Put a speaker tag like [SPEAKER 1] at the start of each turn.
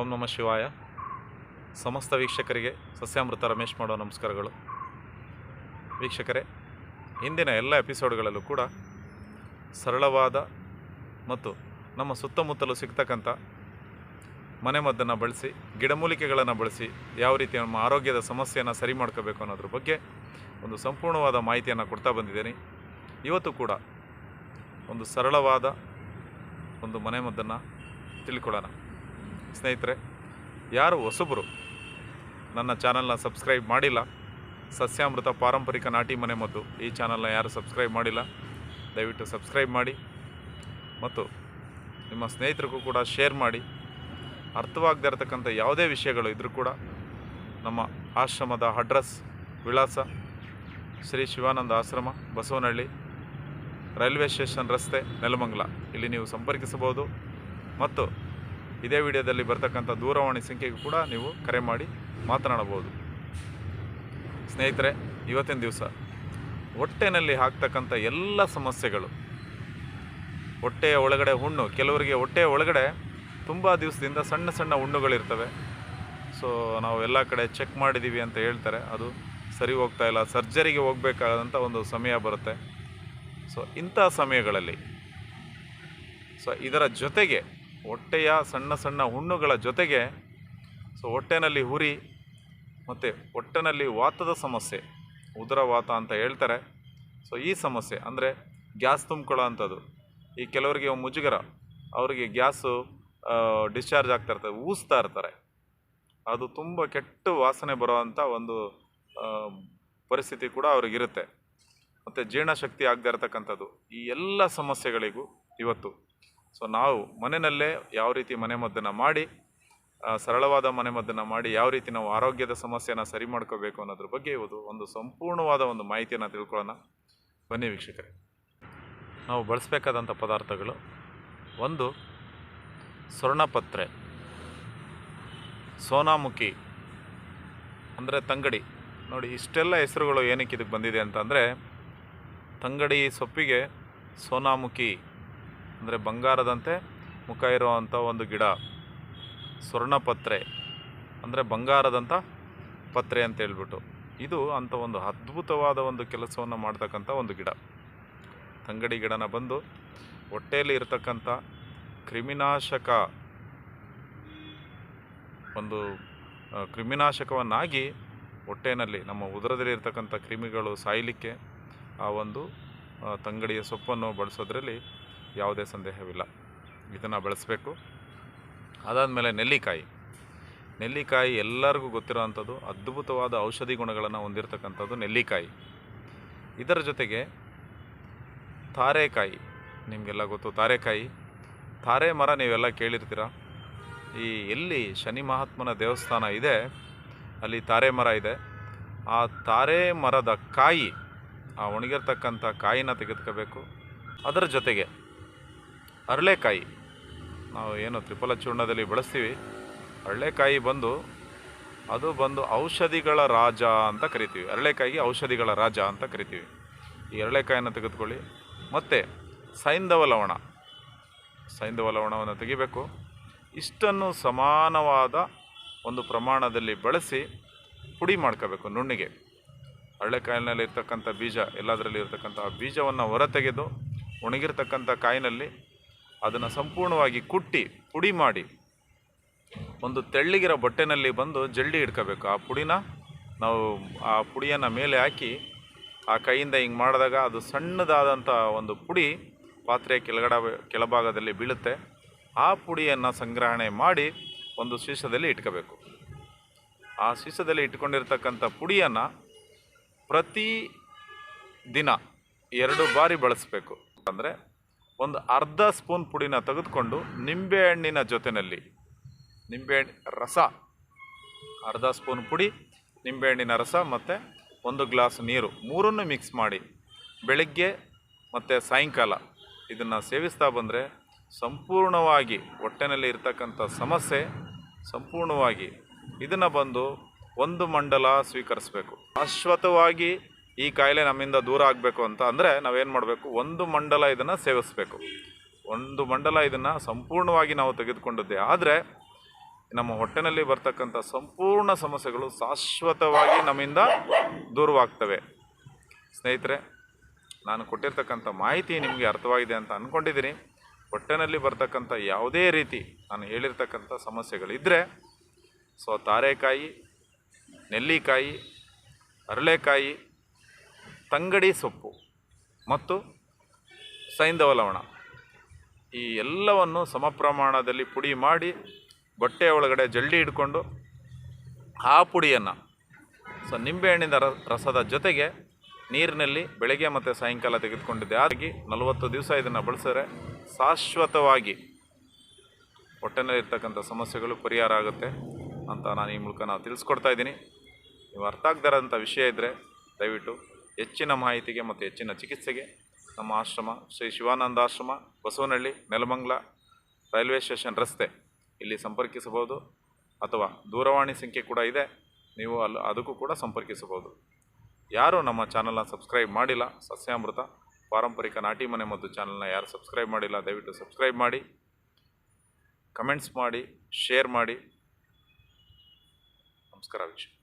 [SPEAKER 1] ಓಂ ನಮಃ ಶಿವಾಯ. ಸಮಸ್ತ ವೀಕ್ಷಕರಿಗೆ ಸಸ್ಯಾಮೃತ ರಮೇಶ್ ಮಾಡೋ ನಮಸ್ಕಾರಗಳು. ವೀಕ್ಷಕರೇ ಹಿಂದಿನ ಎಲ್ಲ ಎಪಿಸೋಡ್ಗಳಲ್ಲೂ ಕೂಡ ಸರಳವಾದ ಮತ್ತು ನಮ್ಮ ಸುತ್ತಮುತ್ತಲೂ ಸಿಗ್ತಕ್ಕಂಥ ಮನೆಮದ್ದನ್ನು ಬಳಸಿ, ಗಿಡಮೂಲಿಕೆಗಳನ್ನು ಬಳಸಿ ಯಾವ ರೀತಿ ನಮ್ಮ ಆರೋಗ್ಯದ ಸಮಸ್ಯೆಯನ್ನು ಸರಿ ಮಾಡ್ಕೋಬೇಕು ಅನ್ನೋದ್ರ ಬಗ್ಗೆ ಒಂದು ಸಂಪೂರ್ಣವಾದ ಮಾಹಿತಿಯನ್ನು ಕೊಡ್ತಾ ಬಂದಿದ್ದೀನಿ. ಇವತ್ತು ಕೂಡ ಒಂದು ಸರಳವಾದ ಒಂದು ಮನೆಮದ್ದನ್ನು ತಿಳ್ಕೊಳ್ಳೋಣ. ಸ್ನೇಹಿತರೆ, ಯಾರು ಹೊಸಬರು ನನ್ನ ಚಾನಲ್ನ ಸಬ್ಸ್ಕ್ರೈಬ್ ಮಾಡಿಲ್ಲ, ಸಸ್ಯಾಮೃತ ಪಾರಂಪರಿಕ ನಾಟಿ ಮನೆ ಮದ್ದು ಈ ಚಾನಲ್ನ ಯಾರು ಸಬ್ಸ್ಕ್ರೈಬ್ ಮಾಡಿಲ್ಲ, ದಯವಿಟ್ಟು ಸಬ್ಸ್ಕ್ರೈಬ್ ಮಾಡಿ ಮತ್ತು ನಿಮ್ಮ ಸ್ನೇಹಿತರಿಗೂ ಕೂಡ ಶೇರ್ ಮಾಡಿ. ಅರ್ಥವಾಗದೇ ಇರತಕ್ಕಂಥ ಯಾವುದೇ ವಿಷಯಗಳು ಇದ್ದರೂ ಕೂಡ ನಮ್ಮ ಆಶ್ರಮದ ಅಡ್ರೆಸ್ ವಿಳಾಸ ಶ್ರೀ ಶಿವಾನಂದ ಆಶ್ರಮ, ಬಸವನಹಳ್ಳಿ, ರೈಲ್ವೆ ಸ್ಟೇಷನ್ ರಸ್ತೆ, ನೆಲಮಂಗಲ. ಇಲ್ಲಿ ನೀವು ಸಂಪರ್ಕಿಸಬಹುದು ಮತ್ತು ಇದೇ ವಿಡಿಯೋದಲ್ಲಿ ಬರ್ತಕ್ಕಂಥ ದೂರವಾಣಿ ಸಂಖ್ಯೆಗೂ ಕೂಡ ನೀವು ಕರೆ ಮಾಡಿ ಮಾತನಾಡಬಹುದು. ಸ್ನೇಹಿತರೆ, ಇವತ್ತಿನ ದಿವಸ ಹೊಟ್ಟೆನಲ್ಲಿ ಹಾಕ್ತಕ್ಕಂಥ ಎಲ್ಲ ಸಮಸ್ಯೆಗಳು, ಹೊಟ್ಟೆಯ ಒಳಗಡೆ ಹುಣ್ಣು, ಕೆಲವರಿಗೆ ಹೊಟ್ಟೆಯ ಒಳಗಡೆ ತುಂಬ ದಿವಸದಿಂದ ಸಣ್ಣ ಸಣ್ಣ ಹುಣ್ಣುಗಳಿರ್ತವೆ. ಸೊ ನಾವು ಎಲ್ಲ ಕಡೆ ಚೆಕ್ ಮಾಡಿದ್ದೀವಿ ಅಂತ ಹೇಳ್ತಾರೆ. ಅದು ಸರಿ ಹೋಗ್ತಾ ಇಲ್ಲ. ಸರ್ಜರಿಗೆ ಹೋಗಬೇಕಾದಂಥ ಒಂದು ಸಮಯ ಬರುತ್ತೆ. ಸೊ ಇಂಥ ಸಮಯಗಳಲ್ಲಿ ಸೊ ಇದರ ಜೊತೆಗೆ ಹೊಟ್ಟೆಯ ಸಣ್ಣ ಸಣ್ಣ ಹುಣ್ಣುಗಳ ಜೊತೆಗೆ, ಸೊ ಹೊಟ್ಟೆನಲ್ಲಿ ಹುರಿ ಮತ್ತು ಹೊಟ್ಟೆನಲ್ಲಿ ವಾತದ ಸಮಸ್ಯೆ, ಉದರವಾತ ಅಂತ ಹೇಳ್ತಾರೆ. ಸೊ ಈ ಸಮಸ್ಯೆ ಅಂದರೆ ಗ್ಯಾಸ್ ತುಂಬ್ಕೊಳ್ಳೋ ಅಂಥದ್ದು. ಈ ಕೆಲವರಿಗೆ ಮುಜುಗರ, ಅವರಿಗೆ ಗ್ಯಾಸು ಡಿಸ್ಚಾರ್ಜ್ ಆಗ್ತಾ ಇರ್ತದೆ, ಊಸ್ತಾ ಇರ್ತಾರೆ. ಅದು ತುಂಬ ಕೆಟ್ಟ ವಾಸನೆ ಬರುವಂಥ ಒಂದು ಪರಿಸ್ಥಿತಿ ಕೂಡ ಅವ್ರಿಗಿರುತ್ತೆ. ಮತ್ತು ಜೀರ್ಣಶಕ್ತಿ ಆಗದೆ ಇರತಕ್ಕಂಥದ್ದು. ಈ ಎಲ್ಲ ಸಮಸ್ಯೆಗಳಿಗೂ ಇವತ್ತು ಸೊ ನಾವು ಮನೆಯಲ್ಲೇ ಯಾವ ರೀತಿ ಮನೆಮದ್ದನ್ನು ಮಾಡಿ ಸರಳವಾದ ಮನೆಮದ್ದನ್ನು ಮಾಡಿ ಯಾವ ರೀತಿ ನಾವು ಆರೋಗ್ಯದ ಸಮಸ್ಯೆನ ಸರಿ ಮಾಡ್ಕೋಬೇಕು ಅನ್ನೋದ್ರ ಬಗ್ಗೆ ಇವತ್ತು ಒಂದು ಸಂಪೂರ್ಣವಾದ ಒಂದು ಮಾಹಿತಿಯನ್ನು ತಿಳ್ಕೊಳ್ಳೋಣ. ಬನ್ನಿ ವೀಕ್ಷಕರೇ. ನಾವು ಬಳಸಬೇಕಾದಂಥ ಪದಾರ್ಥಗಳು ಒಂದು, ಸ್ವರ್ಣಪತ್ರೆ, ಸೋನಾಮುಖಿ, ಅಂದರೆ ತಂಗಡಿ. ನೋಡಿ, ಇಷ್ಟೆಲ್ಲ ಹೆಸರುಗಳು ಏನಕ್ಕೆ ಇದಕ್ಕೆ ಬಂದಿದೆ ಅಂತಂದರೆ, ತಂಗಡಿ ಸೊಪ್ಪಿಗೆ ಸೋನಾಮುಖಿ ಅಂದರೆ ಬಂಗಾರದಂತೆ ಮುಖ ಇರುವಂಥ ಒಂದು ಗಿಡ. ಸ್ವರ್ಣಪತ್ರೆ. ಅಂದರೆ ಬಂಗಾರದಂಥ ಪತ್ರೆ ಅಂತ ಹೇಳ್ಬಿಟ್ಟು. ಇದು ಅಂಥ ಒಂದು ಅದ್ಭುತವಾದ ಒಂದು ಕೆಲಸವನ್ನು ಮಾಡ್ತಕ್ಕಂಥ ಒಂದು ಗಿಡ. ತಂಗಡಿ ಗಿಡನ ಬಂದು ಹೊಟ್ಟೆಯಲ್ಲಿ ಇರತಕ್ಕಂಥ ಕ್ರಿಮಿನಾಶಕ ಒಂದು ಕ್ರಿಮಿನಾಶಕವನ್ನಾಗಿ ಹೊಟ್ಟೆನಲ್ಲಿ, ನಮ್ಮ ಉದರದಲ್ಲಿ ಇರತಕ್ಕಂಥ ಕ್ರಿಮಿಗಳು ಸಾಯಲಿಕ್ಕೆ ಆ ಒಂದು ತಂಗಡಿಯ ಸೊಪ್ಪನ್ನು ಬಳಸೋದ್ರಲ್ಲಿ ಯಾವುದೇ ಸಂದೇಹವಿಲ್ಲ. ಇದನ್ನು ಬಳಸಬೇಕು. ಅದಾದಮೇಲೆ ನೆಲ್ಲಿಕಾಯಿ. ನೆಲ್ಲಿಕಾಯಿ ಎಲ್ಲರಿಗೂ ಗೊತ್ತಿರೋವಂಥದ್ದು ಅದ್ಭುತವಾದ ಔಷಧಿ ಗುಣಗಳನ್ನು ಹೊಂದಿರತಕ್ಕಂಥದ್ದು ನೆಲ್ಲಿಕಾಯಿ. ಇದರ ಜೊತೆಗೆ ತಾರೆಕಾಯಿ. ನಿಮಗೆಲ್ಲ ಗೊತ್ತು ತಾರೆಕಾಯಿ. ತಾರೆ ಮರ ನೀವೆಲ್ಲ ಕೇಳಿರ್ತೀರ? ಈ ಎಲ್ಲಿ ಶನಿ ಮಹಾತ್ಮನ ದೇವಸ್ಥಾನ ಇದೆ, ಅಲ್ಲಿ ತಾರೆ ಮರ ಇದೆ. ಆ ತಾರೆ ಮರದ ಕಾಯಿ, ಆ ಒಣಗಿರ್ತಕ್ಕಂಥ ಕಾಯಿನ ತೆಗೆದುಕೋಬೇಕು. ಅದರ ಜೊತೆಗೆ ಅರಳೆಕಾಯಿ. ನಾವು ಏನು ತ್ರಿಫಲ ಚೂರ್ಣದಲ್ಲಿ ಬಳಸ್ತೀವಿ. ಅರಳೆಕಾಯಿ ಬಂದು, ಅದು ಬಂದು ಔಷಧಿಗಳ ರಾಜ ಅಂತ ಕರಿತೀವಿ. ಅರಳೆಕಾಯಿಗೆ ಔಷಧಿಗಳ ರಾಜ ಅಂತ ಕರಿತೀವಿ. ಈ ಅರಳೆಕಾಯನ್ನು ತೆಗೆದುಕೊಳ್ಳಿ. ಮತ್ತು ಸೈಂಧವ ಲವಣ. ಸೈಂಧವ ಲವಣವನ್ನು ತೆಗಿಬೇಕು. ಇಷ್ಟನ್ನು ಸಮಾನವಾದ ಒಂದು ಪ್ರಮಾಣದಲ್ಲಿ ಬಳಸಿ ಪುಡಿ ಮಾಡ್ಕೋಬೇಕು ನುಣ್ಣಿಗೆ. ಅರಳೆಕಾಯಿನಲ್ಲಿ ಇರ್ತಕ್ಕಂಥ ಬೀಜ ಎಲ್ಲದರಲ್ಲಿ ಇರ್ತಕ್ಕಂಥ ಬೀಜವನ್ನು ಹೊರತೆಗೆದು, ಒಣಗಿರ್ತಕ್ಕಂಥ ಕಾಯಿನಲ್ಲಿ ಅದನ್ನು ಸಂಪೂರ್ಣವಾಗಿ ಕುಟ್ಟಿ, ಪುಡಿ ಮಾಡಿ, ಒಂದು ತೆಳ್ಳಿಗಿರೋ ಬಟ್ಟೆನಲ್ಲಿ ಬಂದು ಜಲ್ಡಿ ಇಟ್ಕೋಬೇಕು. ಆ ಪುಡಿನ ನಾವು ಆ ಪುಡಿಯನ್ನು ಮೇಲೆ ಹಾಕಿ, ಆ ಕೈಯಿಂದ ಹಿಂಗೆ ಮಾಡಿದಾಗ ಅದು ಸಣ್ಣದಾದಂಥ ಒಂದು ಪುಡಿ ಪಾತ್ರೆ ಕೆಳಗಡೆ, ಕೆಳಭಾಗದಲ್ಲಿ ಬೀಳುತ್ತೆ. ಆ ಪುಡಿಯನ್ನು ಸಂಗ್ರಹಣೆ ಮಾಡಿ ಒಂದು ಸೀಸದಲ್ಲಿ ಇಟ್ಕೋಬೇಕು. ಆ ಸೀಸದಲ್ಲಿ ಇಟ್ಕೊಂಡಿರ್ತಕ್ಕಂಥ ಪುಡಿಯನ್ನು ಪ್ರತಿ ದಿನ ಎರಡು ಬಾರಿ ಬಳಸಬೇಕು. ಅಂದರೆ ಒಂದು ಅರ್ಧ ಸ್ಪೂನ್ ಪುಡಿನ ತೆಗೆದುಕೊಂಡು ನಿಂಬೆಹಣ್ಣಿನ ಜೊತೆಯಲ್ಲಿ ನಿಂಬೆಹಣ್ಣು ರಸ. ಅರ್ಧ ಸ್ಪೂನ್ ಪುಡಿ ನಿಂಬೆಹಣ್ಣಿನ ರಸ ಮತ್ತು ಒಂದು ಗ್ಲಾಸ್ ನೀರು. ಮೂರನ್ನು ಮಿಕ್ಸ್ ಮಾಡಿ ಬೆಳಗ್ಗೆ ಮತ್ತು ಸಾಯಂಕಾಲ ಇದನ್ನು ಸೇವಿಸ್ತಾ ಬಂದರೆ ಸಂಪೂರ್ಣವಾಗಿ ಹೊಟ್ಟೆನಲ್ಲಿ ಇರತಕ್ಕಂಥ ಸಮಸ್ಯೆ ಸಂಪೂರ್ಣವಾಗಿ ಇದನ್ನು ಬಂದು ಒಂದು ಮಂಡಲ ಸ್ವೀಕರಿಸಬೇಕು. ಶಾಶ್ವತವಾಗಿ ಈ ಕಾಯಿಲೆ ನಮ್ಮಿಂದ ದೂರ ಆಗಬೇಕು ಅಂತ ಅಂದರೆ ನಾವೇನು ಮಾಡಬೇಕು? ಒಂದು ಮಂಡಲ ಇದನ್ನು ಸೇವಿಸಬೇಕು. ಒಂದು ಮಂಡಲ ಇದನ್ನು ಸಂಪೂರ್ಣವಾಗಿ ನಾವು ತೆಗೆದುಕೊಂಡಿದ್ದೆ. ಆದರೆ ನಮ್ಮ ಹೊಟ್ಟೆನಲ್ಲಿ ಬರ್ತಕ್ಕಂಥ ಸಂಪೂರ್ಣ ಸಮಸ್ಯೆಗಳು ಶಾಶ್ವತವಾಗಿ ನಮ್ಮಿಂದ ದೂರವಾಗ್ತವೆ. ಸ್ನೇಹಿತರೆ, ನಾನು ಕೊಟ್ಟಿರ್ತಕ್ಕಂಥ ಮಾಹಿತಿ ನಿಮಗೆ ಅರ್ಥವಾಗಿದೆ ಅಂತ ಅಂದ್ಕೊಂಡಿದ್ದೀನಿ ಹೊಟ್ಟೆನಲ್ಲಿ ಬರ್ತಕ್ಕಂಥ ಯಾವುದೇ ರೀತಿ ನಾನು ಹೇಳಿರ್ತಕ್ಕಂಥ ಸಮಸ್ಯೆಗಳಿದ್ದರೆ ಸೊ, ತಾರೆಕಾಯಿ, ನೆಲ್ಲಿಕಾಯಿ, ಅರಳೆಕಾಯಿ ತಂಗಡಿ ಸೊಪ್ಪು ಮತ್ತು ಸೈಂಧವ ಲವಣ ಈ ಎಲ್ಲವನ್ನು ಸಮ ಪ್ರಮಾಣದಲ್ಲಿ ಪುಡಿ ಮಾಡಿ ಬಟ್ಟೆ ಒಳಗಡೆ ಜಲ್ಲಿ ಹಿಡ್ಕೊಂಡು ಆ ಪುಡಿಯನ್ನು ಸೊ ನಿಂಬೆಹಣ್ಣಿನ ರಸದ ಜೊತೆಗೆ ನೀರಿನಲ್ಲಿ ಬೆಳಗ್ಗೆ ಮತ್ತು ಸಾಯಂಕಾಲ ತೆಗೆದುಕೊಂಡಿದ್ದೆ. ಹಾಗಾಗಿ ನಲವತ್ತು ದಿವಸ ಇದನ್ನು ಬಳಸಿದ್ರೆ ಶಾಶ್ವತವಾಗಿ ಹೊಟ್ಟೆನಲ್ಲಿರ್ತಕ್ಕಂಥ ಸಮಸ್ಯೆಗಳು ಪರಿಹಾರ ಆಗುತ್ತೆ ಅಂತ ನಾನು ಈ ಮೂಲಕ ನಾವು ತಿಳಿಸ್ಕೊಡ್ತಾ ಇದ್ದೀನಿ. ನೀವು ಅರ್ಥ ಆಗದಿರೋಂಥ ವಿಷಯ ಇದ್ದರೆ ದಯವಿಟ್ಟು ಹೆಚ್ಚಿನ ಮಾಹಿತಿಗೆ ಮತ್ತು ಹೆಚ್ಚಿನ ಚಿಕಿತ್ಸೆಗೆ ನಮ್ಮ ಆಶ್ರಮ ಶ್ರೀ ಶಿವಾನಂದ ಆಶ್ರಮ, ಬಸವನಹಳ್ಳಿ, ನೆಲಮಂಗ್ಲ ರೈಲ್ವೆ ಸ್ಟೇಷನ್ ರಸ್ತೆ ಇಲ್ಲಿ ಸಂಪರ್ಕಿಸಬಹುದು. ಅಥವಾ ದೂರವಾಣಿ ಸಂಖ್ಯೆ ಕೂಡ ಇದೆ. ನೀವು ಅಲ್ಲಿ ಅದಕ್ಕೂ ಕೂಡ ಸಂಪರ್ಕಿಸಬಹುದು. ಯಾರು ನಮ್ಮ ಚಾನಲ್ನ ಸಬ್ಸ್ಕ್ರೈಬ್ ಮಾಡಿಲ್ಲ, ಸಸ್ಯಾಮೃತ, ಪಾರಂಪರಿಕ ನಾಟಿ ಮನೆ ಮತ್ತು ಚಾನಲ್ನ ಯಾರು ಸಬ್ಸ್ಕ್ರೈಬ್ ಮಾಡಿಲ್ಲ, ದಯವಿಟ್ಟು ಸಬ್ಸ್ಕ್ರೈಬ್ ಮಾಡಿ, ಕಮೆಂಟ್ಸ್ ಮಾಡಿ, ಶೇರ್ ಮಾಡಿ. ನಮಸ್ಕಾರ ವೀಕ್ಷಕ